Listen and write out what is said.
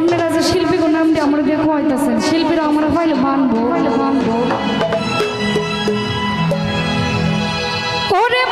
আপনারা যে শিল্পীকে নাম দিয়ে আমরা দিয়ে কয়তেছেন শিল্পীরা আমরা পাইলে মানবো পাইলে মানবো। ওরে